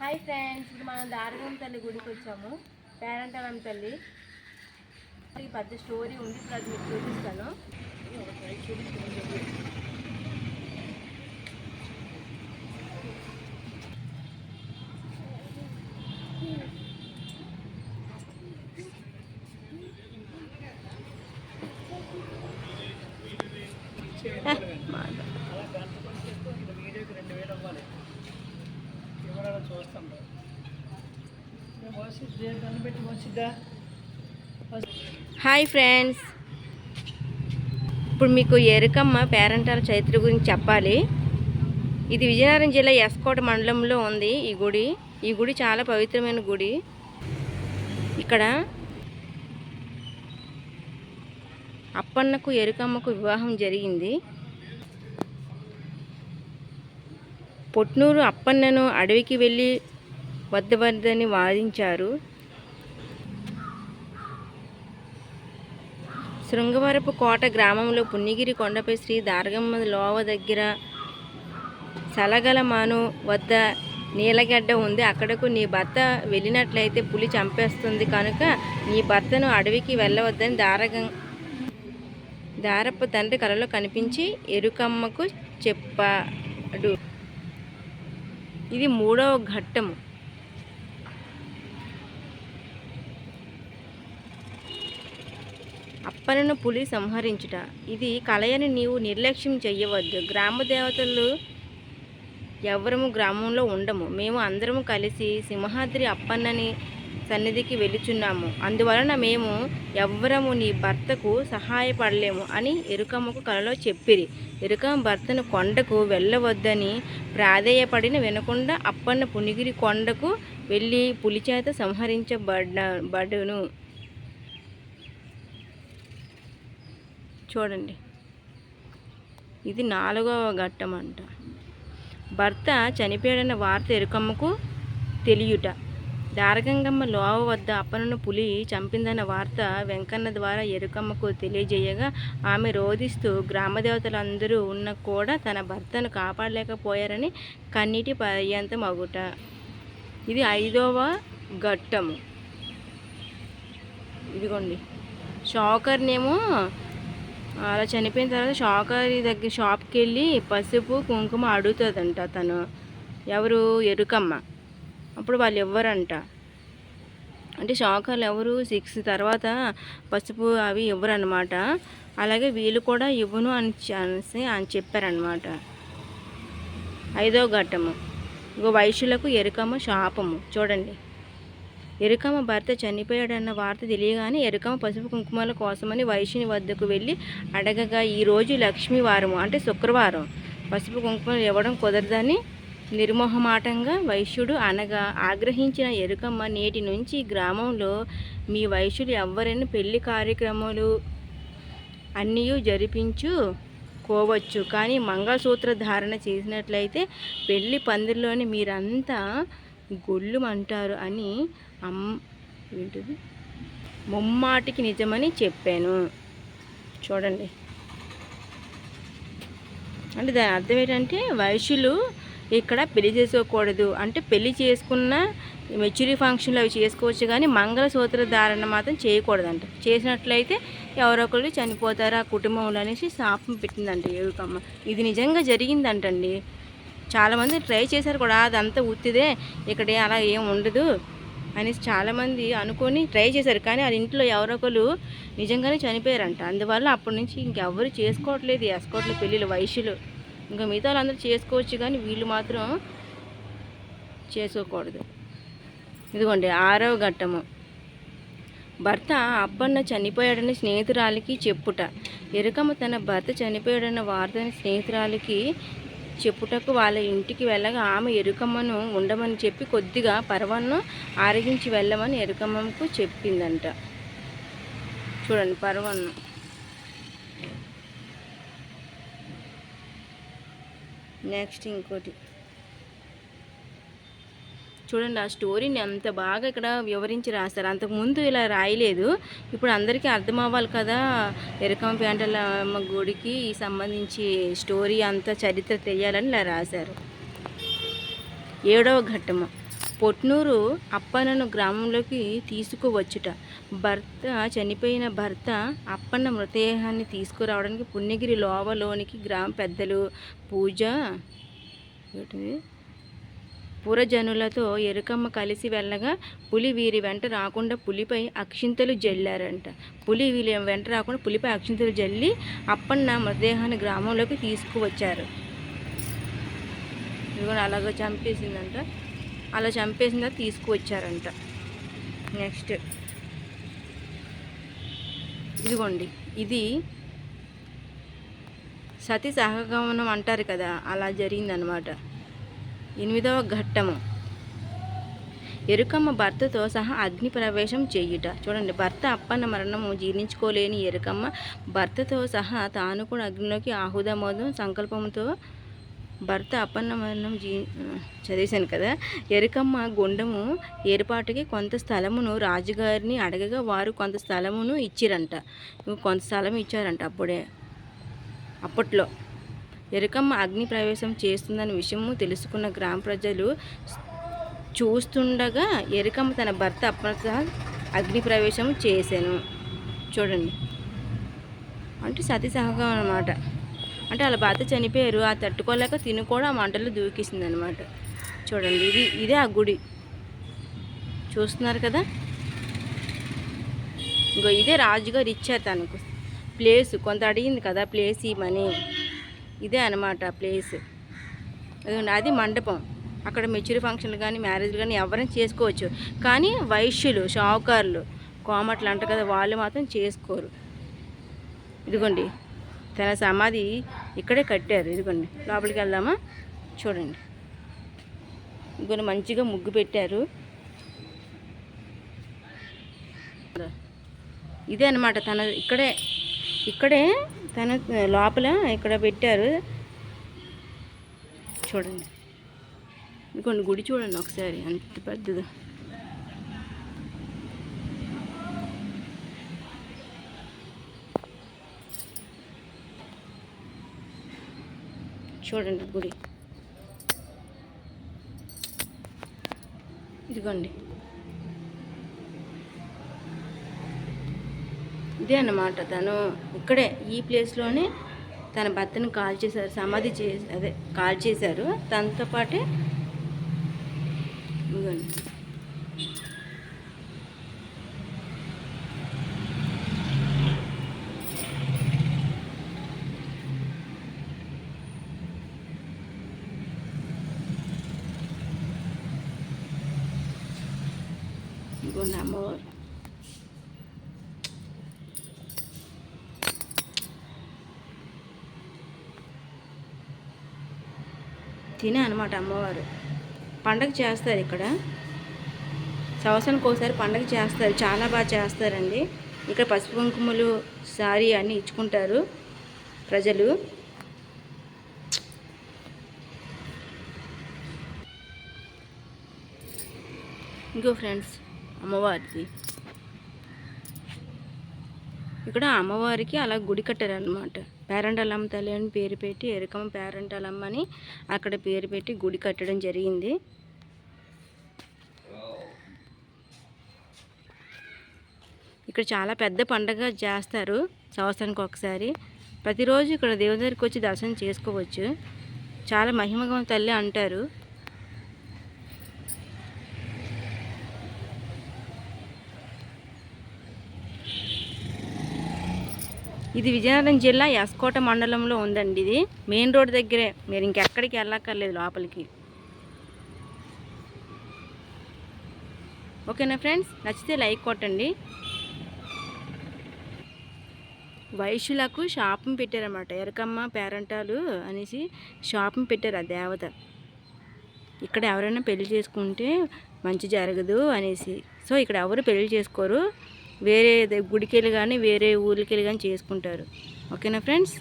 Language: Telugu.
హాయ్ ఫ్రెండ్స్ ఇప్పుడు మనం దారగం తల్లి గుడికి వచ్చాము. పేరంటలం తల్లి. పెద్ద స్టోరీ ఉంది ఇప్పుడు అది మీకు చూపిస్తాను. వీడియోకి రెండు వేలు ఇవ్వాలి కెమెరాలో చూస్తాం వచ్చిద్దే దాన్ని పెట్టి వచ్చిద్దా హాయ్ ఫ్రెండ్స్. ఇప్పుడు మీకు ఎరుకమ్మ పేరంటాల చరిత్ర గురించి చెప్పాలి. ఇది విజయనగరం జిల్లా ఎస్కోట మండలంలో ఉంది ఈ గుడి. ఈ గుడి చాలా పవిత్రమైన గుడి. ఇక్కడ అప్పన్నకు ఎరుకమ్మకు వివాహం జరిగింది. పొట్నూరు అప్పన్నను అడవికి వెళ్ళి వద్దవద్దని వాదించారు. శృంగవరపు కోట గ్రామంలో పుణ్యగిరి కొండపై శ్రీ దారగమ్మ లోవ దగ్గర సలగలమాను వద్ద నీలగడ్డ ఉంది. అక్కడకు నీ భర్త వెళ్ళినట్లయితే పులి చంపేస్తుంది కనుక నీ భర్తను అడవికి వెళ్ళవద్దని దారగం దారప్ప తండ్రి కలలో కనిపించి ఎరుకమ్మకు చెప్ప ఇది మూడవ ఘట్టము. అప్పనను పులి సంహరించుట. ఇది కలయని నీవు నిర్లక్ష్యం చెయ్యవద్దు. గ్రామ దేవతలు ఎవరము గ్రామంలో ఉండము. మేము అందరము కలిసి సింహాద్రి అప్పన్నని సన్నిధికి వెలుచున్నాము అందువలన మేము ఎవ్వరము నీ భర్తకు సహాయపడలేము అని ఎరుకమ్మకు కలలో చెప్పిరి. ఎరుకమ్మ భర్తను కొండకు వెళ్ళవద్దని ప్రాధేయపడిన వినకుండా అప్పన్న పునిగిరి కొండకు వెళ్ళి పులిచేత సంహరించబడ్డ బడును. చూడండి. ఇది నాలుగవ ఘట్టం అంట భర్త చనిపోయాడన్న వార్త ఎరుకమ్మకు తెలియుట. దారగంగమ్మ లోవ వద్ద అప్పనను పులి చంపిందన్న వార్త వెంకన్న ద్వారా ఎరుకమ్మకు తెలియజేయగా ఆమె రోధిస్తూ గ్రామదేవతలందరూ ఉన్న కూడా తన భర్తను కాపాడలేకపోయారని కన్నీటి పర్యంతం అగుట ఇది ఐదవ ఘట్టము. ఇదిగోండి. షాకర్నేమో అలా చనిపోయిన తర్వాత షాకరి దగ్గర షాప్కి వెళ్ళి పసుపు కుంకుమ అడుగుతుందంట తను. ఎవరు? ఎరుకమ్మ. అప్పుడు వాళ్ళు ఇవ్వరంట అంటే షాకర్లు ఎవరు? సిక్స్ తర్వాత పసుపు అవి ఇవ్వరనమాట అలాగే వీళ్ళు కూడా ఇవ్వను అని అనేసి అని చెప్పారనమాట ఐదో ఘట్టము. ఇగో వైశ్యులకు ఎరుకమ్మ శాపము. చూడండి. ఎరుకమ్మ భర్త చనిపోయాడన్న వార్త తెలియగానే ఎరుకమ్మ పసుపు కుంకుమల కోసమని వైశ్యుని వద్దకు వెళ్ళి అడగగా ఈరోజు లక్ష్మీవారము. అంటే శుక్రవారం. పసుపు కుంకుమలు ఇవ్వడం కుదరదని నిర్మోహమాటంగా వైశ్యుడు అనగా ఆగ్రహించిన ఎరుకమ్మ నేటి నుంచి గ్రామంలో మీ వైశ్యులు ఎవ్వరైనా పెళ్ళి కార్యక్రమాలు అన్నీ జరిపించు కోవచ్చు. కానీ మంగళసూత్ర ధారణ చేసినట్లయితే పెళ్ళి పందిరిలోని మీరంతా గొల్లుమంటారు అని అమ్ ఏంటిది? ముమ్మాటికి నిజమని చెప్పాను. చూడండి. అంటే దాని అర్థం ఏంటంటే వైశ్యులు ఇక్కడ పెళ్ళి చేసుకోకూడదు. అంటే పెళ్ళి చేసుకున్న మెచ్యూరీ ఫంక్షన్లు అవి చేసుకోవచ్చు కానీ మంగళసూత్ర ధారణ మాత్రం చేయకూడదంట. చేసినట్లయితే ఎవరొకరు చనిపోతారు ఆ కుటుంబంలో అనేసి శాపం పెట్టిందంట ఏడుకమ్మ. ఇది నిజంగా జరిగిందంటండి. చాలామంది ట్రై చేశారు కూడా అదంతా ఉత్తిదే ఇక్కడ అలా ఏం ఉండదు అనేసి చాలామంది అనుకొని ట్రై చేశారు. కానీ వాళ్ళ ఇంట్లో ఎవరొకరు నిజంగానే చనిపోయారంట. అందువల్ల అప్పటి నుంచి ఇంకెవ్వరు చేసుకోవట్లేదు వేసుకోవట్లేదు పెళ్ళిళ్ళు వయసులు ఇంకా మిగతా వాళ్ళందరూ చేసుకోవచ్చు కానీ వీళ్ళు మాత్రం చేసుకోకూడదు. ఇదిగోండి ఆరవ ఘట్టము. భర్త అబ్బన్న చనిపోయాడని స్నేహితురాలికి చెప్పుట. ఎరుకమ్మ తన భర్త చనిపోయాడన్న వార్తని స్నేహితురాలికి చెప్పుటకు వాళ్ళ ఇంటికి వెళ్ళగా ఆమె ఎరుకమ్మను ఉండమని చెప్పి కొద్దిగా పర్వన్ను ఆరగించి వెళ్ళమని ఎరుకమ్మకు చెప్పిందంట. చూడండి పర్వన్ను. నెక్స్ట్ ఇంకోటి. చూడండి ఆ స్టోరీని అంత బాగా ఇక్కడ వివరించి రాస్తారు అంతకుముందు ఇలా రాయలేదు. ఇప్పుడు అందరికీ అర్థం అవ్వాలి కదా? ఎరకం పేంటలమ్మ గుడికి సంబంధించి స్టోరీ అంతా చరిత్ర తెలియాలని ఇలా రాశారు. ఏడవ ఘట్టము. పొట్నూరు అప్పన్నను గ్రామంలోకి తీసుకువచ్చుట. భర్త చనిపోయిన భర్త అప్పన్న మృతదేహాన్ని తీసుకురావడానికి పుణ్యగిరి లోవలోనికి గ్రామ పెద్దలు పూజ పురజనులతో ఎరుకమ్మ కలిసి వెళ్ళగా పులి వీరి వెంట రాకుండా పులిపై అక్షింతలు జల్లారంట. పులి వీరి వెంట రాకుండా పులిపై అక్షింతలు జల్లి అప్పన్న మృతదేహాన్ని గ్రామంలోకి తీసుకువచ్చారు. ఇదిగోండి అలాగ చంపేసిందంట. అలా చంపేసిన తీసుకువచ్చారంట. నెక్స్ట్ ఇదిగోండి. ఇది సతీ సహగమనం అంటారు కదా అలా జరిగిందనమాట ఎనిమిదవ ఘట్టము. ఎరుకమ్మ భర్తతో సహా అగ్ని ప్రవేశం చేయుట. చూడండి భర్త అప్పన్న మరణము జీర్ణించుకోలేని ఎరుకమ్మ భర్తతో సహా తాను కూడా అగ్నిలోకి ఆహుదమోదం సంకల్పంతో భర్త అప్పన్న జీ చదివేశాను కదా. ఎరుకమ్మ గుండము ఏర్పాటుకి కొంత స్థలమును రాజుగారిని అడగగా వారు కొంత స్థలమును ఇచ్చిరంట. కొంత స్థలం ఇచ్చారంట అప్పుడే అప్పట్లో. ఎరుకమ్మ అగ్ని ప్రవేశం చేస్తుందన్న విషయము తెలుసుకున్న గ్రామ ప్రజలు చూస్తుండగా ఎరుకమ్మ తన భర్త అప్పట అగ్ని ప్రవేశం చేశాను. చూడండి. అంటే సతీ సహగం అనమాట అంటే వాళ్ళ భర్త చనిపోయారు ఆ తట్టుకోలేక తిని కూడా ఆ మంటలు దూకేసింది అనమాట చూడండి ఇది ఇదే ఆ గుడి. చూస్తున్నారు కదా? ఇంకో ఇదే రాజుగారు ఇచ్చారు తనకు. ప్లేస్ కొంత అడిగింది కదా ప్లేస్ ఇవ్వమని. ఇదే అనమాట ప్లేస్. అది మండపం. అక్కడ మెచ్యూరి ఫంక్షన్లు కానీ మ్యారేజ్లు కానీ ఎవరైనా చేసుకోవచ్చు. కానీ వైశ్యులు షావుకారులు కోమట్లు అంటారు కదా వాళ్ళు మాత్రం చేసుకోరు. ఇదిగోండి తన సమాధి ఇక్కడే కట్టారు. ఇదిగోండి లోపలికి వెళ్దామా? చూడండి. ఇదిగోండి మంచిగా ముగ్గు పెట్టారు. ఇదే అనమాట తన ఇక్కడే ఇక్కడే తన లోపల ఇక్కడ పెట్టారు. చూడండి. ఇదిగోండి గుడి చూడండి ఒకసారి అంత పెద్దది. చూడండి గుడి. ఇదిగోండి. ఇదే అన్నమాట తను ఇక్కడే ఈ ప్లేస్లోనే తన భర్తను కాల్ చేశారు సమాధి చేసి అదే కాల్ చేశారు. తనతో పాటే ఇదిగోండి. ఇదిగోండి అమ్మవారు తినే అనమాట అమ్మవారు. పండగ చేస్తారు ఇక్కడ. సంవత్సరానికి ఒకసారి పండగ చేస్తారు. చాలా బాగా చేస్తారండి. ఇక్కడ పసుపు కుంకుమలు సారీ అన్నీ ఇచ్చుకుంటారు ప్రజలు. ఇంకో ఫ్రెండ్స్ అమ్మవారిది. ఇక్కడ అమ్మవారికి అలా గుడి కట్టారనమాట పేరంటలమ్మ తల్లి అని పేరు పెట్టి ఎరకమ్మ పేరంటలమ్మ అని అక్కడ పేరు పెట్టి గుడి కట్టడం జరిగింది. ఇక్కడ చాలా పెద్ద పండగ చేస్తారు సంవత్సరానికి ఒకసారి. ప్రతిరోజు ఇక్కడ దేవుని దగ్గరికి వచ్చి దర్శనం చేసుకోవచ్చు. చాలా మహిమగం తల్లి అంటారు. ఇది విజయనగరం జిల్లా ఎస్కోట మండలంలో ఉందండి ఇది. మెయిన్ రోడ్ దగ్గరే. మీరు ఇంకెక్కడికి వెళ్ళక్కర్లేదు లోపలికి. ఓకేనా ఫ్రెండ్స్? నచ్చితే లైక్ కొట్టండి. వైశ్యులకు శాపం పెట్టారన్నమాట. ఎరకమ్మ పేరంటాలు అనేసి శాపం పెట్టారు ఆ దేవత. ఇక్కడ ఎవరైనా పెళ్ళి చేసుకుంటే మంచి జరగదు అనేసి. సో ఇక్కడ ఎవరు పెళ్ళి చేసుకోరు. వేరే గుడికి వెళ్ళి కానీ వేరే ఊరికి వెళ్ళి కానీ చేసుకుంటారు. ఓకేనా ఫ్రెండ్స్?